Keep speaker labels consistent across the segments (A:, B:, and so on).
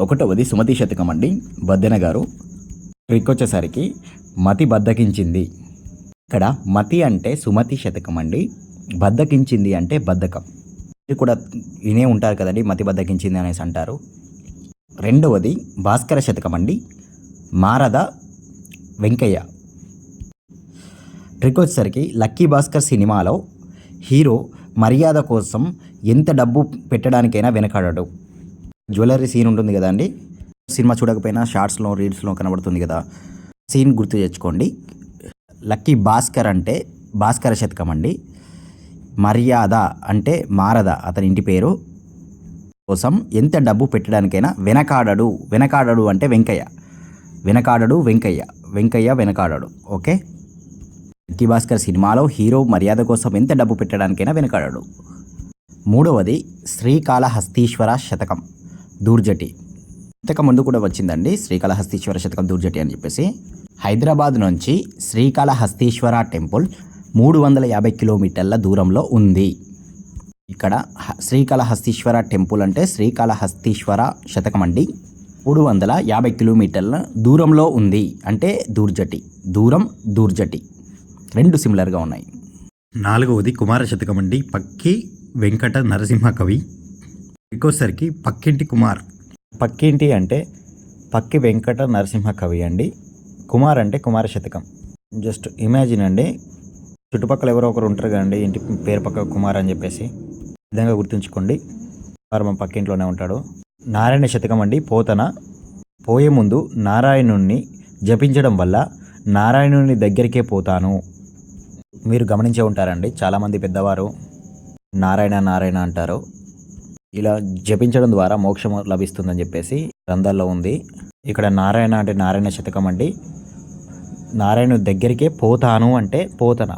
A: ఒకటవది సుమతి శతకం అండి. బద్దెన గారు ట్రిక్ వచ్చేసరికి మతి బద్దకించింది. ఇక్కడ మతి అంటే సుమతి శతకం అండి. బద్దకించింది అంటే బద్ధకం. ఇది కూడా వినే ఉంటారు కదండి మతి బద్దకించింది అనేసి అంటారు. రెండవది భాస్కర శతకం అండి. మారద వెంకయ్య. ట్రిక్ వచ్చేసరికి లక్కీ భాస్కర్ సినిమాలో హీరో మర్యాద కోసం ఎంత డబ్బు పెట్టడానికైనా వెనకాడడు. జ్యువెలరీ సీన్ ఉంటుంది కదండి సినిమా చూడకపోయినా షార్ట్స్లో రీల్స్లో కనబడుతుంది కదా. సీన్ గుర్తు తెచ్చుకోండి. లక్కీ భాస్కర్ అంటే భాస్కర శతకం అండి. మర్యాద అంటే మారద అతని ఇంటి పేరు. కోసం ఎంత డబ్బు పెట్టడానికైనా వెనకాడడు. వెనకాడడు అంటే వెంకయ్య. వెనకాడడు వెంకయ్య. వెంకయ్య వెనకాడడు. ఓకే? లక్కీ భాస్కర్ సినిమాలో హీరో మర్యాద కోసం ఎంత డబ్బు పెట్టడానికైనా వెనకాడడు. మూడవది శ్రీకాళహస్తీశ్వర శతకం. దూర్జటి. ఇంతకు ముందు కూడా వచ్చిందండి శ్రీకాళహస్తీశ్వర శతకం దూర్జటి అని చెప్పేసి. హైదరాబాద్ నుంచి శ్రీకాళహస్తీశ్వర టెంపుల్ మూడు వందల యాభై కిలోమీటర్ల దూరంలో ఉంది. ఇక్కడ హ- శ్రీకాళహస్తీశ్వర టెంపుల్ అంటే శ్రీకాళహస్తీశ్వర శతకం అండి. మూడు వందల యాభై కిలోమీటర్ల దూరంలో ఉంది. అంటే దూర్జటి. దూరం దూర్జటి. రెండు సిమిలర్గా ఉన్నాయి.
B: నాలుగవది కుమార శతకం అండి. పక్కి వెంకట నరసింహ కవి. ఇంకోసరికి పక్కింటి కుమార్.
A: పక్కింటి అంటే పక్కి వెంకట నరసింహ కవి అండి. కుమార్ అంటే కుమార శతకం. జస్ట్ ఇమాజిన్ అండి. చుట్టుపక్కల ఎవరో ఒకరు ఉంటారు కదండి ఇంటి పేరు పక్క కుమార్ అని చెప్పేసి. ఈ విధంగా గుర్తుంచుకోండి. కుమార్ మా పక్కింట్లోనే ఉంటాడు. నారాయణ శతకం అండి పోతన. పోయే ముందు నారాయణుణ్ణి జపించడం వల్ల నారాయణుని దగ్గరికే పోతాను. మీరు గమనించే ఉంటారండి. చాలామంది పెద్దవారు నారాయణ నారాయణ అంటారు. ఇలా జపించడం ద్వారా మోక్షం లభిస్తుందని చెప్పేసి గ్రంథాల్లో ఉంది. ఇక్కడ నారాయణ అంటే నారాయణ శతకం అండి. నారాయణ దగ్గరికే పోతాను అంటే పోతన.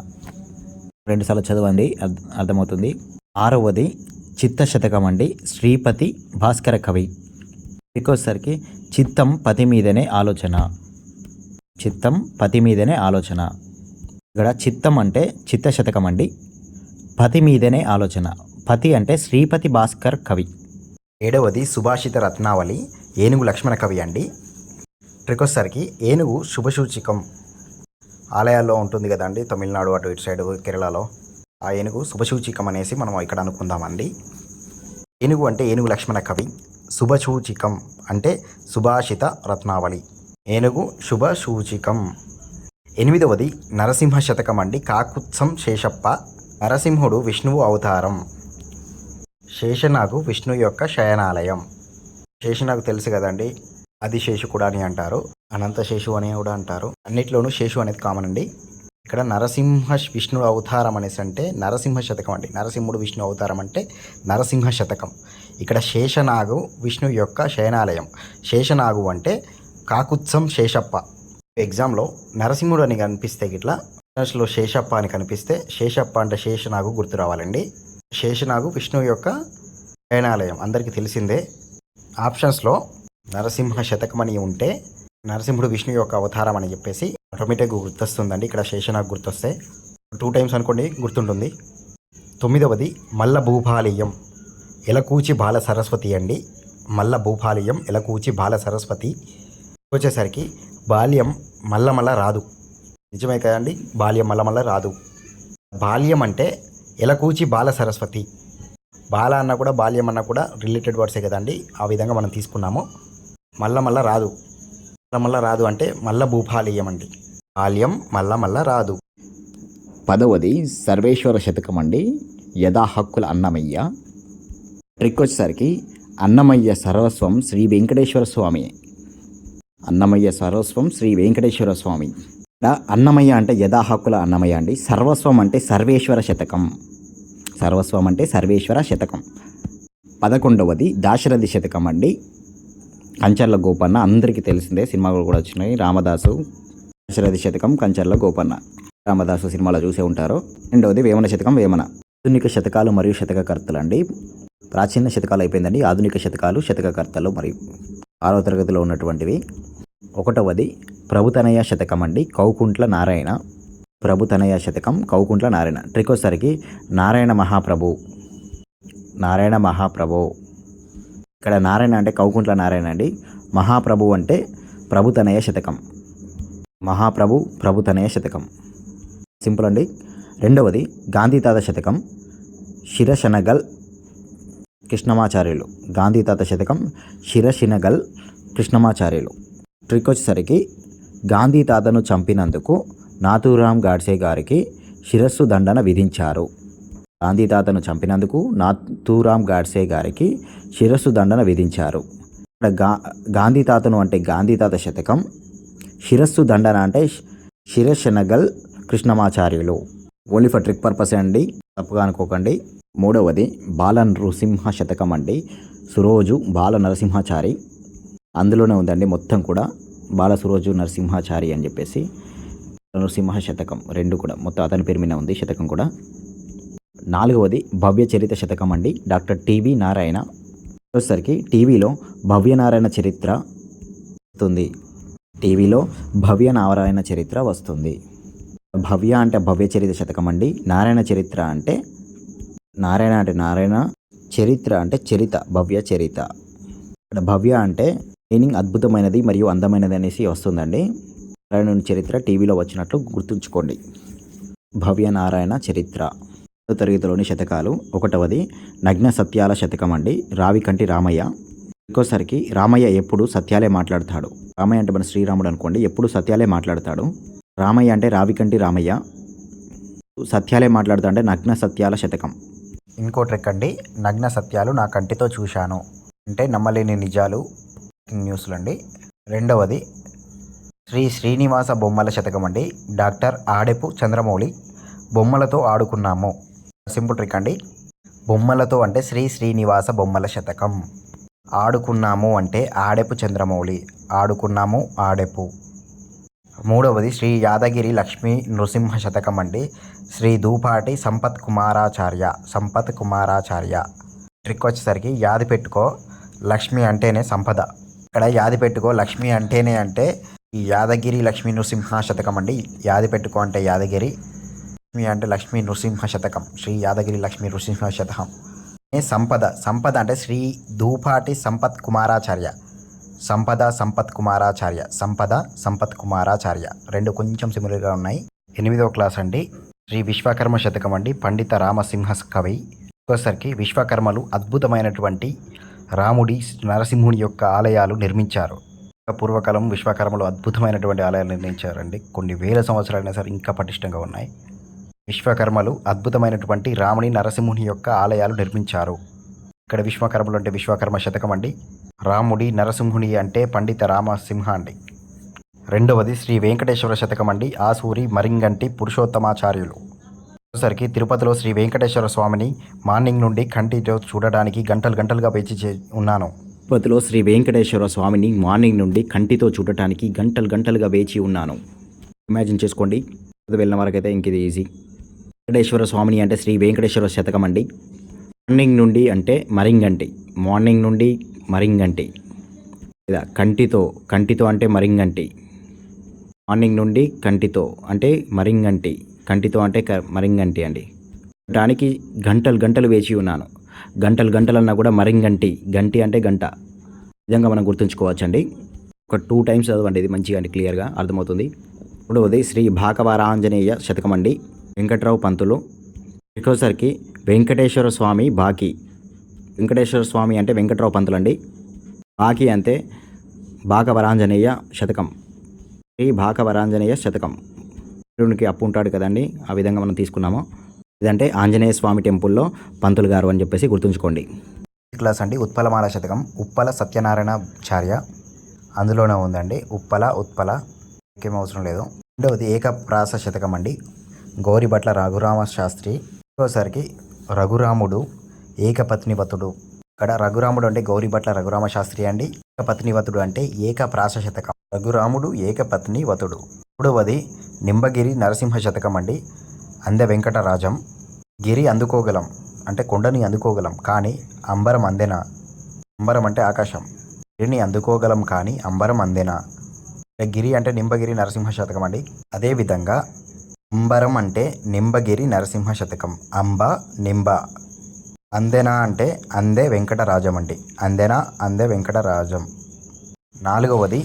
A: రెండుసార్లు చదవండి అర్థ- అర్థమవుతుంది. ఆరవది చిత్త శతకం అండి. శ్రీపతి భాస్కర కవి. ఇంకోసారికి చిత్తం పతి మీదనే ఆలోచన. చిత్తం పతి మీదనే ఆలోచన. ఇక్కడ చిత్తం అంటే చిత్త శతకం అండి. పతి మీదనే ఆలోచన. పతి అంటే శ్రీపతి భాస్కర్ కవి.
C: ఏడవది సుభాషిత రత్నావళి ఏనుగు లక్ష్మణ కవి అండి. ట్రికొసరికి ఏనుగు శుభసూచికం. ఆలయాల్లో ఉంటుంది కదండి తమిళనాడు అటు ఇటు సైడ్ కేరళలో. ఆ ఏనుగు శుభసూచికం అనేసి మనం ఇక్కడ అనుకుందామండి. ఏనుగు అంటే ఏనుగు లక్ష్మణ కవి శుభసూచికం అంటే సుభాషిత రత్నావళి. ఏనుగు శుభసూచికం. ఎనిమిదవది నరసింహ శతకం అండి కాకుత్సం శేషప్ప. నరసింహుడు విష్ణువు అవతారం. శేషనాగు విష్ణు యొక్క శయనాలయం. శేషనాగు తెలుసు కదండి. అది శేషు కూడా అని అంటారు. అనంత శేషు అని కూడా అంటారు. అన్నిట్లోనూ శేషు అనేది కామన్ అండి. ఇక్కడ నరసింహ విష్ణు అవతారం అనేసి అంటే నరసింహ శతకం అండి. నరసింహుడు విష్ణు అవతారం అంటే నరసింహ శతకం. ఇక్కడ శేషనాగు విష్ణు యొక్క శయనాలయం. శేషనాగు అంటే కాకుత్సం శేషప్ప. ఎగ్జామ్లో నరసింహుడు అని కనిపిస్తే గిట్లా లో శేషప్ప అని కనిపిస్తే శేషప్ప అంటే శేషనాగు గుర్తు రావాలండి. శేషనాగు విష్ణువు యొక్క శయనాలయం. అందరికీ తెలిసిందే. ఆప్షన్స్లో నరసింహ శతకమని ఉంటే నరసింహుడు విష్ణు యొక్క అవతారం అని చెప్పేసి ఆటోమేటిక్గా గుర్తొస్తుందండి. ఇక్కడ శేషనాగ్ గుర్తొస్తే. టూ టైమ్స్ అనుకోండి గుర్తుంటుంది. తొమ్మిదవది మల్ల భూపాలీయం ఎలకూచి బాల సరస్వతి అండి. మల్ల భూపాలీయం ఎలకూచి బాల సరస్వతి. వచ్చేసరికి బాల్యం మల్ల మల్ల రాదు. నిజమే కదండి? బాల్యం మల్ల మల్ల రాదు. బాల్యం అంటే ఎలకూచి బాల సరస్వతి. బాల అన్న కూడా బాల్యం అన్న కూడా రిలేటెడ్ వర్డ్సే కదండి. ఆ విధంగా మనం తీసుకున్నాము. మల్ల మల్ల రాదు. మల్ల మల్ల రాదు అంటే మల్ల భూపాలీయం అండి. బాల్యం మల్ల మల్ల రాదు.
A: పదవది సర్వేశ్వర శతకం అండి. యథా హక్కుల అన్నమయ్య. ట్రిక్ వచ్చేసరికి అన్నమయ్య సర్వస్వం శ్రీ వెంకటేశ్వర స్వామి. అన్నమయ్య సర్వస్వం శ్రీ వెంకటేశ్వర స్వామి. అన్నమయ్య అంటే యథాహక్కుల అన్నమయ్య అండి. సర్వస్వం అంటే సర్వేశ్వర శతకం. సర్వస్వం అంటే సర్వేశ్వర శతకం. పదకొండవది దాశరథి శతకం అండి. కంచర్ల గోపన్న అందరికీ తెలిసిందే సినిమాలు కూడా వచ్చినాయి. రామదాసు దశరథి శతకం కంచర్ల గోపన్న. రామదాసు సినిమాలో చూసే ఉంటారు. రెండవది వేమన శతకం వేమన. ఆధునిక శతకాలు మరియు శతకకర్తలు అండి ప్రాచీన శతకాలు అయిపోయిందండి. ఆధునిక శతకాలు శతకకర్తలు మరియు ఆరో తరగతిలో ఉన్నటువంటివి. ఒకటవది ప్రభుతనయ శతకం అండి. కౌకుంట్ల నారాయణ. ప్రభుతనయ శతకం కౌకుంట్ల నారాయణ. ట్రిక్ వచ్చేసరికి నారాయణ మహాప్రభు. నారాయణ మహాప్రభు. ఇక్కడ నారాయణ అంటే కౌకుంట్ల నారాయణ అండి. మహాప్రభు అంటే ప్రభుతనయ శతకం. మహాప్రభు ప్రభుతనయ శతకం. సింపుల్ అండి. రెండవది గాంధీతాత శతకం. శిరశనగల్ కృష్ణమాచార్యులు. గాంధీతాత శతకం శిరశినగల్ కృష్ణమాచార్యులు. ట్రిక్ వచ్చేసరికి గాంధీ తాతను చంపినందుకు నాథూరాం గాడ్సే గారికి శిరస్సు దండన విధించారు. గాంధీ తాతను చంపినందుకు నాథూరాం గాడ్సే గారికి శిరస్సు దండన విధించారు. ఇక్కడ గా గాంధీ తాతను అంటే గాంధీ తాత శతకం శిరస్సు దండన అంటే Sirasanagal Krishnamacharyulu. Only for trick purpose అండి తప్పుగా అనుకోకండి. మూడవది బాల నృసింహ శతకం అండి సురోజు బాల నరసింహాచారి అందులోనే ఉందండి మొత్తం కూడా బాల సురోజు నరసింహాచారి అని చెప్పేసి నరసింహ శతకం రెండు కూడా. మొత్తం అతని పేరు మీద ఉంది శతకం కూడా. నాలుగవది భవ్య చరిత్ర శతకం అండి. డాక్టర్ టీవీ నారాయణ వచ్చేసరికి టీవీలో భవ్య నారాయణ చరిత్ర వస్తుంది. టీవీలో భవ్య నారాయణ చరిత్ర వస్తుంది. భవ్య అంటే భవ్య చరిత్ర శతకం అండి. నారాయణ చరిత్ర అంటే నారాయణ అంటే నారాయణ చరిత్ర అంటే చరిత భవ్య చరిత. ఇక్కడ భవ్య అంటే మీనింగ్ అద్భుతమైనది మరియు అందమైనది అనేసి వస్తుందండి. నారాయణుని చరిత్ర టీవీలో వచ్చినట్లు గుర్తుంచుకోండి. భవ్య నారాయణ చరిత్ర. పదో తరగతిలోని శతకాలు. ఒకటవది నగ్న సత్యాల శతకం అండి. రావికంటి రామయ్య. ఇంకోసరికి రామయ్య ఎప్పుడు సత్యాలే మాట్లాడతాడు. రామయ్య అంటే మన శ్రీరాముడు అనుకోండి. ఎప్పుడు సత్యాలే మాట్లాడతాడు. రామయ్య అంటే రావికంటి రామయ్య. సత్యాలే మాట్లాడుతా అంటే నగ్న సత్యాల శతకం.
C: ఇంకో ట్రిక్ అండి నగ్న సత్యాలు నా కంటితో చూశాను. అంటే నమ్మలేని నిజాలు. న్యూస్లు అండి రెండవది శ్రీ శ్రీనివాస బొమ్మల శతకం అండి. డాక్టర్ ఆడెపు చంద్రమౌళి బొమ్మలతో ఆడుకున్నాము. సింపుల్ ట్రిక్ అండి. బొమ్మలతో అంటే శ్రీ శ్రీనివాస బొమ్మల శతకం. ఆడుకున్నాము అంటే ఆడెపు చంద్రమౌళి ఆడుకున్నాము ఆడెపు. మూడవది శ్రీ యాదగిరి లక్ష్మీ నృసింహ శతకం అండి. శ్రీ దూపాటి సంపత్ కుమారాచార్య సంపత్ కుమారాచార్య. ట్రిక్ వచ్చేసరికి యాది పెట్టుకో లక్ష్మి అంటేనే సంపద. ఇక్కడ యాది పెట్టుకో లక్ష్మి అంటేనే అంటే ఈ యాదగిరి లక్ష్మీ నృసింహ శతకం అండి. యాది పెట్టుకో అంటే యాదగిరి లక్ష్మి అంటే లక్ష్మీ నృసింహ శతకం శ్రీ యాదగిరి లక్ష్మీ నృసింహ శతకం. సంపద సంపద అంటే శ్రీ దూపాటి సంపత్ కుమారాచార్య. సంపద సంపత్ కుమారాచార్య సంపద సంపత్ కుమారాచార్య. రెండు కొంచెం సిమిలర్గా ఉన్నాయి. ఎనిమిదవ క్లాస్ అండి. శ్రీ విశ్వకర్మ శతకం అండి. పండిత రామసింహ కవి ఒకసారికి విశ్వకర్మలు అద్భుతమైనటువంటి రాముడి నరసింహుని యొక్క ఆలయాలు నిర్మించారు. పూర్వకాలం విశ్వకర్మలు అద్భుతమైనటువంటి ఆలయాలు నిర్మించారండి. కొన్ని వేల సంవత్సరాలైనా సరే ఇంకా పటిష్టంగా ఉన్నాయి. విశ్వకర్మలు అద్భుతమైనటువంటి రాముని నరసింహుని యొక్క ఆలయాలు నిర్మించారు. ఇక్కడ విశ్వకర్మలు అంటే విశ్వకర్మ శతకం అండి. రాముడి నరసింహుని అంటే పండిత రామసింహ అండి. రెండవది శ్రీ వెంకటేశ్వర శతకం అండి. ఆసూరి మరింగంటి పురుషోత్తమాచార్యులు. సరికి తిరుపతిలో శ్రీ వెంకటేశ్వర స్వామిని మార్నింగ్ నుండి కంటితో చూడడానికి గంటలు గంటలుగా వేచి ఉన్నాను.
A: తిరుపతిలో శ్రీ వెంకటేశ్వర స్వామిని మార్నింగ్ నుండి కంటితో చూడటానికి గంటలు గంటలుగా వేచి ఉన్నాను. ఇమాజిన్ చేసుకోండి వెళ్ళిన వరకైతే ఇంక ఇది ఈజీ. వెంకటేశ్వర స్వామిని అంటే శ్రీ వెంకటేశ్వర శతకం అండి. మార్నింగ్ నుండి అంటే మరింగంటి. మార్నింగ్ నుండి మరింగంటి. లేదా కంటితో కంటితో అంటే మరింగంటి. మార్నింగ్ నుండి కంటితో అంటే మరింగంటి. కంటితో అంటే క- మరింగంటి అండి. దానికి గంటలు గంటలు వేచి ఉన్నాను. గంటలు గంటలన్నా కూడా మరింగంటి. గంటి అంటే గంట. విధంగా మనం గుర్తుంచుకోవచ్చండి. ఒక టూ టైమ్స్ చదవండి. ఇది మంచిగా అండి క్లియర్గా అర్థమవుతుంది. మూడవది శ్రీ భాకవరాంజనేయ శతకం అండి. వెంకట్రావు పంతులు. ఇంకోసరికి వెంకటేశ్వర స్వామి బాకీ. వెంకటేశ్వర స్వామి అంటే వెంకట్రావు పంతులు అండి. బాకీ అంటే భాగవరాంజనేయ శతకం. శ్రీ భాగవరాంజనేయ శతకం. దేవునికి అప్పు ఉంటాడు కదండి ఆ విధంగా మనం తీసుకున్నాము. ఇదంటే ఆంజనేయ స్వామి టెంపుల్లో పంతులు గారు అని చెప్పేసి గుర్తుంచుకోండి.
C: క్లాస్ అండి ఉత్పలమాల శతకం ఉప్పల సత్యనారాయణాచార్య అందులోనే ఉందండి ఉప్పల ఉత్పల ఇంకేం అవసరం లేదు. రెండవది ఏకప్రాస శతకం అండి గౌరిభట్ల రఘురామ శాస్త్రి. ఇంకోసరికి రఘురాముడు ఏకపత్నివతుడు. ఇక్కడ రఘురాముడు అంటే గౌరిభట్ల రఘురామ శాస్త్రి అండి ఏకపత్నివతుడు అంటే ఏకప్రాస శతకం. రఘురాముడు ఏకపత్నివతుడు. మూడవది నింబగిరి నరసింహ శతకం అండి. అంద వెంకటరాజం. గిరి అందుకోగలం. అంటే కొండని అందుకోగలం కానీ అంబరం అందెనా? అంబరం అంటే ఆకాశం. గిరిని అందుకోగలం కానీ అంబరం అందెనా? అంటే గిరి అంటే నింబగిరి నరసింహ శతకం అండి. అదేవిధంగా అంబరం అంటే నింబగిరి నరసింహ శతకం. అంబ నింబ. అందెనా అంటే అందే వెంకటరాజం అండి. అందెనా అందే వెంకటరాజం. నాలుగవది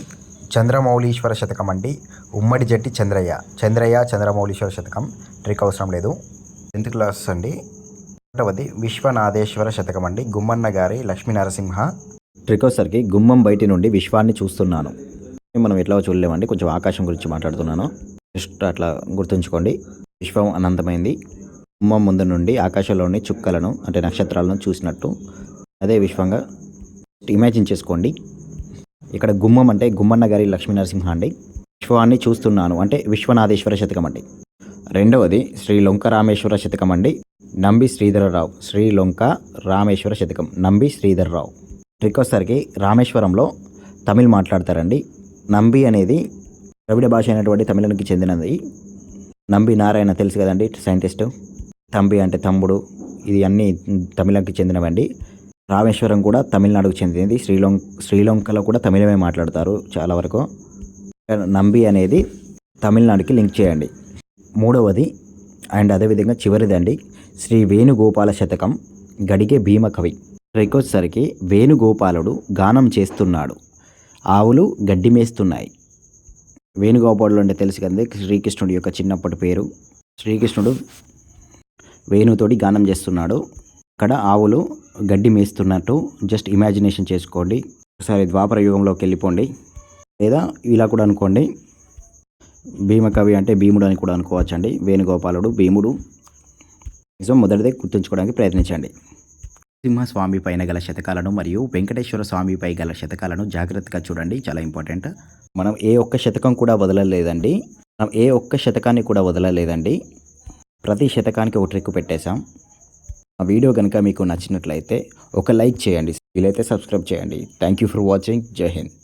C: చంద్రమౌళీశ్వర శతకం అండి. ఉమ్మడి జట్టి చంద్రయ్య. చంద్రయ్య చంద్రమౌళీశ్వర శతకం. ట్రిక్ అవసరం లేదు. టెన్త్ క్లాస్ అండి. ఒకటవది విశ్వనాథేశ్వర శతకం అండి. గుమ్మన్న గారి లక్ష్మీ నరసింహ
A: ట్రిక్ వచ్చేసరికి గుమ్మం బయటి నుండి విశ్వాన్ని చూస్తున్నాను. మనం ఎట్లా చూడలేమండి. కొంచెం ఆకాశం గురించి మాట్లాడుతున్నాను. జస్ట్ అట్లా గుర్తుంచుకోండి. విశ్వం అనంతమైంది. గుమ్మం ముందు నుండి ఆకాశంలోని చుక్కలను అంటే నక్షత్రాలను చూసినట్టు. అదే విశ్వంగా ఇమాజిన్ చేసుకోండి. ఇక్కడ గుమ్మం అంటే గుమ్మన్న గారి లక్ష్మీ నరసింహ అండి. విశ్వాన్ని చూస్తున్నాను. అంటే విశ్వనాథేశ్వర శతకం అండి. రెండవది శ్రీ లొంక రామేశ్వర శతకం అండి. నంబి శ్రీధరరావు శ్రీ లొంక రామేశ్వర శతకం. నంబి శ్రీధరరావు. ట్రిక్ వచ్చేసరికి రామేశ్వరంలో తమిళ్ మాట్లాడతారండి. నంబి అనేది ద్రవిడ భాష అయినటువంటి తమిళనికి చెందినది. నంబి నారాయణ తెలుసు కదండి సైంటిస్ట్. తంబి అంటే తమ్ముడు ఇది అన్నీ తమిళకి చెందినవండి. రామేశ్వరం కూడా తమిళనాడుకు చెందినది శ్రీలం శ్రీలంకలో కూడా తమిళమే మాట్లాడతారు చాలా వరకు. నంబి అనేది తమిళనాడుకి లింక్ చేయండి. మూడవది అండ్ అదేవిధంగా చివరిదండి శ్రీ వేణుగోపాల శతకం గడిగే భీమకవి వచ్చేసరికి వేణుగోపాలుడు గానం చేస్తున్నాడు. ఆవులు గడ్డి మేస్తున్నాయి. వేణుగోపాలుడు అంటే తెలుసు కదండి శ్రీకృష్ణుడి యొక్క చిన్నప్పటి పేరు. శ్రీకృష్ణుడు వేణుతోటి గానం చేస్తున్నాడు. అక్కడ ఆవులు గడ్డి మేస్తున్నట్టు జస్ట్ ఇమాజినేషన్ చేసుకోండి. ఒకసారి ద్వాపర యుగంలోకి వెళ్ళిపోండి. లేదా ఇలా కూడా అనుకోండి. భీమకవి అంటే భీముడు అని కూడా అనుకోవచ్చండి. వేణుగోపాలుడు భీముడు. నిజం మొదటిదే గుర్తుంచుకోవడానికి ప్రయత్నించండి. సింహస్వామి పైన గల శతకాలను మరియు వెంకటేశ్వర స్వామిపై గల శతకాలను జాగ్రత్తగా చూడండి. చాలా ఇంపార్టెంట్. మనం ఏ ఒక్క శతకం కూడా వదలలేదండి. మనం ఏ ఒక్క శతకాన్ని కూడా వదలలేదండి. ప్రతి శతకానికి ఒక ట్రిక్ పెట్టేశాం. ఆ వీడియో కనుక మీకు నచ్చినట్లయితే ఒక లైక్ చేయండి. వీలైతే సబ్స్క్రైబ్ చేయండి. Thank you for watching. జై హింద్.